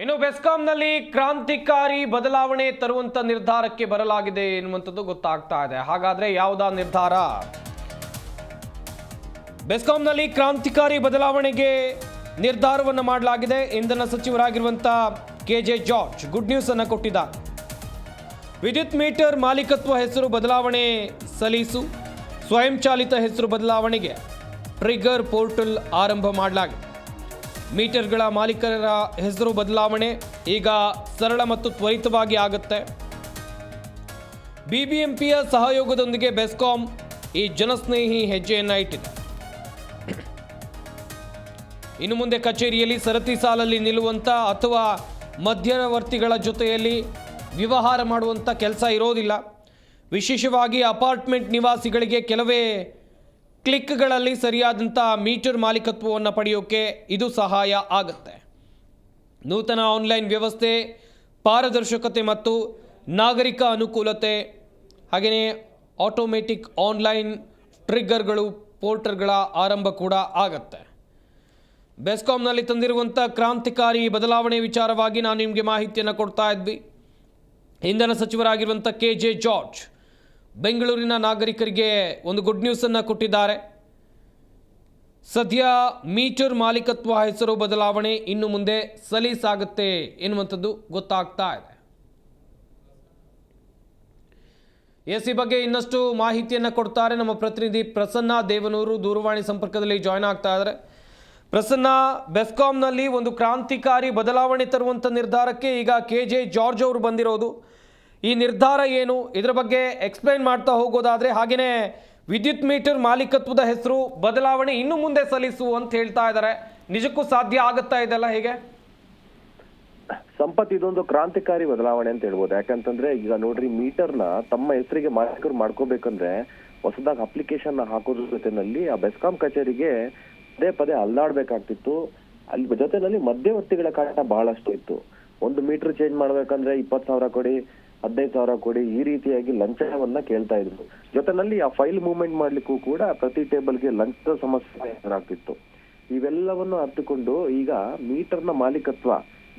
ಇನ್ನು ಬೆಸ್ಕಾಂನಲ್ಲಿ ಕ್ರಾಂತಿಕಾರಿ ಬದಲಾವಣೆ ತರುವಂತ ನಿರ್ಧಾರಕ್ಕೆ ಬರಲಾಗಿದೆ ಎನ್ನುವಂಥದ್ದು ಗೊತ್ತಾಗ್ತಾ ಇದೆ. ಹಾಗಾದ್ರೆ ಯಾವುದಾ ನಿರ್ಧಾರ? ಬೆಸ್ಕಾಂನಲ್ಲಿ ಕ್ರಾಂತಿಕಾರಿ ಬದಲಾವಣೆಗೆ ನಿರ್ಧಾರವನ್ನು ಮಾಡಲಾಗಿದೆ. ಇಂಧನ ಸಚಿವರಾಗಿರುವಂಥ K J George good news ಅನ್ನು ಕೊಟ್ಟಿದ್ದಾರೆ. ವಿದ್ಯುತ್ ಮೀಟರ್ ಮಾಲೀಕತ್ವ ಹೆಸರು ಬದಲಾವಣೆ ಸಲೀಸು ಸ್ವಯಂಚಾಲಿತ ಹೆಸರು ಬದಲಾವಣೆಗೆ ಟ್ರಿಗರ್ ಪೋರ್ಟಲ್ ಆರಂಭ ಮಾಡಲಾಗಿದೆ. ಮೀಟರ್ಗಳ ಮಾಲೀಕರ ಹೆಸರು ಬದಲಾವಣೆ ಈಗ ಸರಳ ಮತ್ತು ತ್ವರಿತವಾಗಿ ಆಗುತ್ತೆ. ಬಿಬಿಎಂಪಿಯ ಸಹಯೋಗದೊಂದಿಗೆ ಬೆಸ್ಕಾಂ ಈ ಜನಸ್ನೇಹಿ ಹೆಜ್ಜೆಯನ್ನು ಇಟ್ಟಿದೆ. ಇನ್ನು ಮುಂದೆ ಕಚೇರಿಯಲ್ಲಿ ಸರತಿ ಸಾಲಲ್ಲಿ ನಿಲ್ಲುವಂಥ ಅಥವಾ ಮಧ್ಯವರ್ತಿಗಳ ಜೊತೆಯಲ್ಲಿ ವ್ಯವಹಾರ ಮಾಡುವಂಥ ಕೆಲಸ ಇರೋದಿಲ್ಲ. ವಿಶೇಷವಾಗಿ ಅಪಾರ್ಟ್ಮೆಂಟ್ ನಿವಾಸಿಗಳಿಗೆ ಕೆಲವೇ ಕ್ಲಿಕ್ಗಳಲ್ಲಿ ಸರಿಯಾದಂಥ ಮೀಟರ್ ಮಾಲೀಕತ್ವವನ್ನು ಪಡೆಯೋಕ್ಕೆ ಇದು ಸಹಾಯ ಆಗುತ್ತೆ. ನೂತನ ಆನ್ಲೈನ್ ವ್ಯವಸ್ಥೆ, ಪಾರದರ್ಶಕತೆ ಮತ್ತು ನಾಗರಿಕ ಅನುಕೂಲತೆ, ಹಾಗೆಯೇ ಆಟೋಮೆಟಿಕ್ ಆನ್ಲೈನ್ ಟ್ರಿಗ್ಗರ್ಗಳು, ಪೋರ್ಟರ್ಗಳ ಆರಂಭ ಕೂಡ ಆಗತ್ತೆ. ಬೆಸ್ಕಾಂನಲ್ಲಿ ತಂದಿರುವಂಥ ಕ್ರಾಂತಿಕಾರಿ ಬದಲಾವಣೆ ವಿಚಾರವಾಗಿ ನಾನು ನಿಮಗೆ ಮಾಹಿತಿಯನ್ನು ಕೊಡ್ತಾ ಇದ್ವಿ. ಇಂಧನ ಸಚಿವರಾಗಿರುವಂಥ ಕೆ ಜೆ ಜಾರ್ಜ್ ಬೆಂಗಳೂರಿನ ನಾಗರಿಕರಿಗೆ ಒಂದು ಗುಡ್ ನ್ಯೂಸನ್ನು ಕೊಟ್ಟಿದ್ದಾರೆ. ಸದ್ಯ ಮೀಟರ್ ಮಾಲೀಕತ್ವ ಹೆಸರು ಬದಲಾವಣೆ ಇನ್ನು ಮುಂದೆ ಸಲೀಸಾಗುತ್ತೆ ಎನ್ನುವಂಥದ್ದು ಗೊತ್ತಾಗ್ತಾ ಇದೆ. ಎಸ್ ಈ ಬಗ್ಗೆ ಇನ್ನಷ್ಟು ಮಾಹಿತಿಯನ್ನು ಕೊಡ್ತಾರೆ ನಮ್ಮ ಪ್ರತಿನಿಧಿ ಪ್ರಸನ್ನ ದೇವನೂರು ದೂರವಾಣಿ ಸಂಪರ್ಕದಲ್ಲಿ ಜಾಯ್ನ್ ಆಗ್ತಾ ಇದ್ದಾರೆ ಪ್ರಸನ್ನ, ಬೆಸ್ಕಾಂನಲ್ಲಿ ಒಂದು ಕ್ರಾಂತಿಕಾರಿ ಬದಲಾವಣೆ ತರುವಂಥ ನಿರ್ಧಾರಕ್ಕೆ ಈಗ ಕೆ ಜೆ ಜಾರ್ಜ್ ಅವರು ಬಂದಿರೋದು. ಈ ನಿರ್ಧಾರ ಏನು? ಇದರ ಬಗ್ಗೆ ಎಕ್ಸ್ಪ್ಲೈನ್ ಮಾಡ್ತಾ ಹೋಗೋದಾದ್ರೆ ಹಾಗೆಯೇ ವಿದ್ಯುತ್ ಮೀಟರ್ ಮಾಲೀಕತ್ವದ ಹೆಸರು ಬದಲಾವಣೆ ಇನ್ನು ಮುಂದೆ ಸಲ್ಲಿಸು ಅಂತ ಹೇಳ್ತಾ ಇದ್ದಾರೆ ನಿಜಕ್ಕೂ ಸಾಧ್ಯ ಆಗುತ್ತಾ ಇದೆಲ್ಲ ಹೇಗೆ? ಸಂಪತ್, ಇದೊಂದು ಕ್ರಾಂತಿಕಾರಿ ಬದಲಾವಣೆ ಅಂತ ಹೇಳ್ಬೋದು. ಯಾಕಂತಂದ್ರೆ ಈಗ ನೋಡ್ರಿ ಮೀಟರ್ನ ತಮ್ಮ ಹೆಸರಿಗೆ ಮಾಲೀಕರು ಮಾಡ್ಕೋಬೇಕಂದ್ರೆ ಹೊಸದಾಗಿ ಅಪ್ಲಿಕೇಶನ್ ಹಾಕೋದ್ರ ಜೊತೆನಲ್ಲಿ ಆ ಬೆಸ್ಕಾಂ ಕಚೇರಿಗೆ ಪದೇ ಪದೇ ಅಲ್ಲಾಡ್ಬೇಕಾಗ್ತಿತ್ತು ಅಲ್ಲಿ ಜೊತೆನಲ್ಲಿ ಮಧ್ಯವರ್ತಿಗಳ ಕಾಟ ಬಹಳಷ್ಟು ಇತ್ತು. ಒಂದು ಮೀಟರ್ ಚೇಂಜ್ ಮಾಡ್ಬೇಕಂದ್ರೆ ಇಪ್ಪತ್ ಸಾವಿರ ಕೊಡಿ ಹದಿನೈದು ಸಾವಿರ ಕೊಡಿ ಈ ರೀತಿಯಾಗಿ ಲಂಚವನ್ನ ಕೇಳ್ತಾ ಇದ್ರು. ಜೊತೆನಲ್ಲಿ ಆ ಫೈಲ್ ಮೂವ್ಮೆಂಟ್ ಮಾಡ್ಲಿಕ್ಕೂ ಕೂಡ ಪ್ರತಿ ಟೇಬಲ್ಗೆ ಲಂಚದ ಸಮಸ್ಯೆ ಎದುರಾಗ್ತಿತ್ತು. ಇವೆಲ್ಲವನ್ನು ಅರ್ಥಕೊಂಡು ಈಗ ಮೀಟರ್ನ ಮಾಲೀಕತ್ವ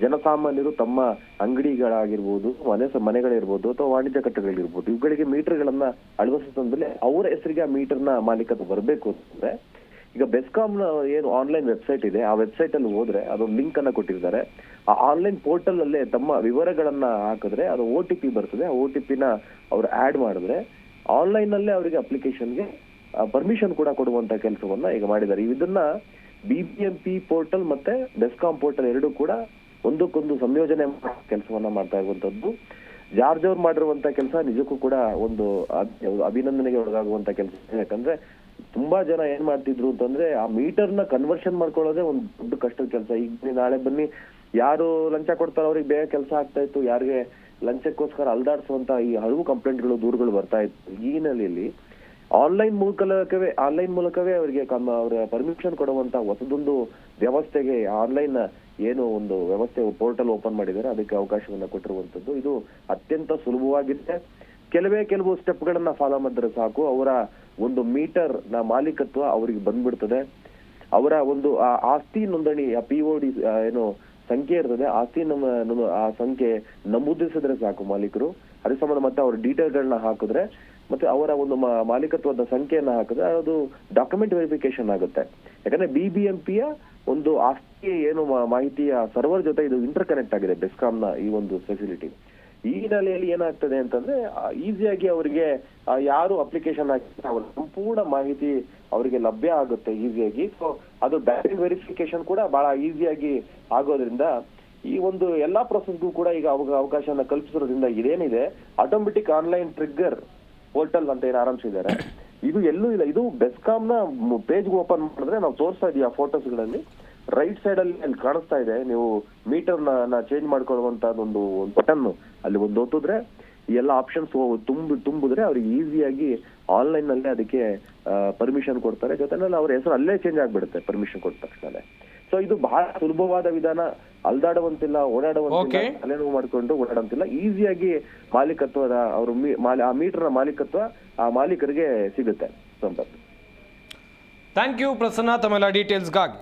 ಜನಸಾಮಾನ್ಯರು ತಮ್ಮ ಅಂಗಡಿಗಳಾಗಿರ್ಬೋದು, ಮನೆ ಮನೆಗಳಿರ್ಬೋದು ಅಥವಾ ವಾಣಿಜ್ಯ ಕಟ್ಟಡಗಳಿರ್ಬೋದು, ಇವುಗಳಿಗೆ ಮೀಟರ್ಗಳನ್ನ ಅಳವಡಿಸಿದ್ರೆ ಅವರ ಹೆಸರಿಗೆ ಆ ಮೀಟರ್ನ ಮಾಲೀಕತ್ವ ಬರಬೇಕು ಅಂತಂದ್ರೆ, ಈಗ ಬೆಸ್ಕಾಮ್ನ ಏನು ಆನ್ಲೈನ್ ವೆಬ್ಸೈಟ್ ಇದೆ, ಆ ವೆಬ್ಸೈಟ್ ಅಲ್ಲಿ ಹೋದ್ರೆ ಅದೊಂದು ಲಿಂಕ್ ಅನ್ನ ಕೊಟ್ಟಿರ್ತಾರೆ. ಆ ಆನ್ಲೈನ್ ಪೋರ್ಟಲ್ ಅಲ್ಲೇ ತಮ್ಮ ವಿವರಗಳನ್ನ ಹಾಕಿದ್ರೆ ಅದು ಓ ಟಿ ಪಿ ಬರ್ತದೆ. ಆ ಓ ಟಿ ಪಿನ ಅವ್ರು ಆಡ್ ಮಾಡಿದ್ರೆ ಆನ್ಲೈನ್ ಅಲ್ಲೇ ಅವರಿಗೆ ಅಪ್ಲಿಕೇಶನ್ಗೆ ಪರ್ಮಿಷನ್ ಕೂಡ ಕೊಡುವಂತ ಕೆಲಸವನ್ನ ಈಗ ಮಾಡಿದ್ದಾರೆ. ಇದನ್ನ ಬಿಬಿಎಂಪಿ ಪೋರ್ಟಲ್ ಮತ್ತೆ ಡೆಸ್ಕಾಂ ಪೋರ್ಟಲ್ ಎರಡೂ ಕೂಡ ಒಂದಕ್ಕೊಂದು ಸಂಯೋಜನೆ ಕೆಲಸವನ್ನ ಮಾಡ್ತಾ ಇರುವಂತದ್ದು. ಜಾರ್ಜ್ ಅವ್ರು ಮಾಡಿರುವಂತ ಕೆಲಸ ನಿಜಕ್ಕೂ ಕೂಡ ಒಂದು ಅಭಿ- ಅಭಿನಂದನೆಗೆ ಒಳಗಾಗುವಂತ ಕೆಲಸ. ಯಾಕಂದ್ರೆ ತುಂಬಾ ಜನ ಏನ್ ಮಾಡ್ತಿದ್ರು ಅಂತಂದ್ರೆ ಆ ಮೀಟರ್ನ ಕನ್ವರ್ಷನ್ ಮಾಡ್ಕೊಳ್ಳೋದೇ ಒಂದು ದೊಡ್ಡ ಕಷ್ಟದ ಕೆಲಸ. ಈಗ ನಾಳೆ ಬನ್ನಿ ಯಾರು ಲಂಚ ಕೊಡ್ತಾರೋ ಅವ್ರಿಗೆ ಬೇಗ ಕೆಲಸ ಆಗ್ತಾ ಇತ್ತು. ಯಾರಿಗೆ ಲಂಚಕ್ಕೋಸ್ಕರ ಅಲ್ದಾಡ್ಸುವಂತ ಈ ಹಲವು ಕಂಪ್ಲೇಂಟ್ಗಳು, ದೂರುಗಳು ಬರ್ತಾ ಇತ್ತು. ಈ ಹಿನ್ನೆಲೆಯಲ್ಲಿ ಆನ್ಲೈನ್ ಮೂಲಕವೇ ಆನ್ಲೈನ್ ಮೂಲಕವೇ ಅವರಿಗೆ ಅವರ ಪರ್ಮಿಷನ್ ಕೊಡುವಂತ ಹೊಸದೊಂದು ವ್ಯವಸ್ಥೆಗೆ ಆನ್ಲೈನ್ ಏನು ಒಂದು ವ್ಯವಸ್ಥೆ ಪೋರ್ಟಲ್ ಓಪನ್ ಮಾಡಿದ್ದಾರೆ. ಅದಕ್ಕೆ ಅವಕಾಶವನ್ನ ಕೊಟ್ಟಿರುವಂತದ್ದು. ಇದು ಅತ್ಯಂತ ಸುಲಭವಾಗಿದೆ. ಕೆಲವೇ, ಕೆಲವು ಸ್ಟೆಪ್ ಗಳನ್ನ ಫಾಲೋ ಮಾಡಿದ್ರೆ ಸಾಕು. ಅವರ ಒಂದು ಮೀಟರ್ನ ಮಾಲೀಕತ್ವ ಅವರಿಗೆ ಬಂದ್ಬಿಡ್ತದೆ. ಅವರ ಒಂದು ಆಸ್ತಿ ನೋಂದಣಿ ಪಿ ಒ ಡಿ ಏನು ಸಂಖ್ಯೆ ಇರ್ತದೆ. ಆಸ್ತಿ ನಮ್ಮ ನಮ್ಮ, ಆ ಸಂಖ್ಯೆ ನಮೂದಿಸಿದ್ರೆ ಸಾಕು ಮಾಲೀಕರು. ಅದ್ರ ಸಂಬಂಧ ಮತ್ತೆ ಅವ್ರ ಡೀಟೇಲ್ಗಳನ್ನ ಹಾಕಿದ್ರೆ, ಮತ್ತೆ ಅವರ ಒಂದು ಮಾಲೀಕತ್ವದ ಸಂಖ್ಯೆಯನ್ನ ಹಾಕಿದ್ರೆ ಅದು ಡಾಕ್ಯುಮೆಂಟ್ ವೆರಿಫಿಕೇಶನ್ ಆಗುತ್ತೆ. ಯಾಕಂದ್ರೆ ಬಿಬಿಎಂಪಿಯ ಒಂದು ಆಸ್ತಿ ಏನು ಮಾಹಿತಿಯ ಸರ್ವರ್ ಜೊತೆ ಇದು ಇಂಟರ್ ಕನೆಕ್ಟ್ ಆಗಿದೆ ಬೆಸ್ಕಾಮ್ನ ಈ ಒಂದು ಫೆಸಿಲಿಟಿ ಈ ಹಿನ್ನೆಲೆಯಲ್ಲಿ ಏನಾಗ್ತದೆ ಅಂತಂದ್ರೆ ಈಸಿಯಾಗಿ ಅವರಿಗೆ ಯಾರು ಅಪ್ಲಿಕೇಶನ್ ಹಾಕಿದ್ರೆ ಅವರ ಸಂಪೂರ್ಣ ಮಾಹಿತಿ ಅವರಿಗೆ ಲಭ್ಯ ಆಗುತ್ತೆ ಈಸಿಯಾಗಿ. ಸೊ ಅದು ಬ್ಯಾಟ್ರಿ ವೆರಿಫಿಕೇಶನ್ ಕೂಡ ಬಹಳ ಈಸಿಯಾಗಿ ಆಗೋದ್ರಿಂದ ಈ ಒಂದು ಎಲ್ಲಾ ಪ್ರೊಸೆಸ್ಗೂ ಕೂಡ ಈಗ ಅವಾಗ ಅವಕಾಶನ ಕಲ್ಪಿಸಿರೋದ್ರಿಂದ ಇದೇನಿದೆ ಆಟೋಮೆಟಿಕ್ ಆನ್ಲೈನ್ ಟ್ರಿಗ್ಗರ್ ಪೋರ್ಟಲ್ ಅಂತ ಏನು ಆರಂಭಿಸಿದ್ದಾರೆ. ಇದು ಎಲ್ಲೂ ಇಲ್ಲ. ಇದು ಬೆಸ್ಕಾಮ್ನ ಪೇಜ್ ಓಪನ್ ಮಾಡಿದ್ರೆ ನಾವು ತೋರಿಸ್ತಾ ಇದೀವಿ ಆ ಫೋಟೋಸ್ಗಳಲ್ಲಿ. ರೈಟ್ ಸೈಡ್ ಅಲ್ಲಿ ಅಲ್ಲಿ ಕಾಣಿಸ್ತಾ ಇದೆ. ನೀವು ಮೀಟರ್ನ ಚೇಂಜ್ ಮಾಡ್ಕೊಳ್ಳುವಂತ ಒಂದು ಬಟನ್ ಅಲ್ಲಿ ಒಂದು ಒತ್ತಿದ್ರೆ ಎಲ್ಲ ಆಪ್ಷನ್ಸ್ ತುಂಬಿ ತುಂಬಿದ್ರೆ ಅವ್ರಿಗೆ ಈಸಿಯಾಗಿ ಆನ್ಲೈನ್ನಲ್ಲಿ ಅದಕ್ಕೆ ಪರ್ಮಿಷನ್ ಕೊಡ್ತಾರೆ. ಜೊತೆನಲ್ಲಿ ಅವ್ರ ಹೆಸರು ಅಲ್ಲೇ ಚೇಂಜ್ ಆಗ್ಬಿಡುತ್ತೆ ಪರ್ಮಿಷನ್ ಕೊಟ್ಟ ತಕ್ಷಣ ಸೊ ಇದು ಬಹಳ ಸುಲಭವಾದ ವಿಧಾನ. ಅಲ್ದಾಡುವಂತಿಲ್ಲ ಓಡಾಡುವಂತಿಲ್ಲ. ತಲೆನೋವು ಮಾಡ್ಕೊಂಡು ಓಡಾಡುವಂತಿಲ್ಲ. ಈಸಿಯಾಗಿ ಮಾಲೀಕತ್ವದ ಅವರು ಆ ಮೀಟರ್ನ ಮಾಲೀಕತ್ವ ಆ ಮಾಲೀಕರಿಗೆ ಸಿಗುತ್ತೆ. ಸಂಪತ್ತು. Thank you Prasanna. ತಮ್ಮೆಲ್ಲ ಡೀಟೇಲ್ಸ್ಗಾಗಿ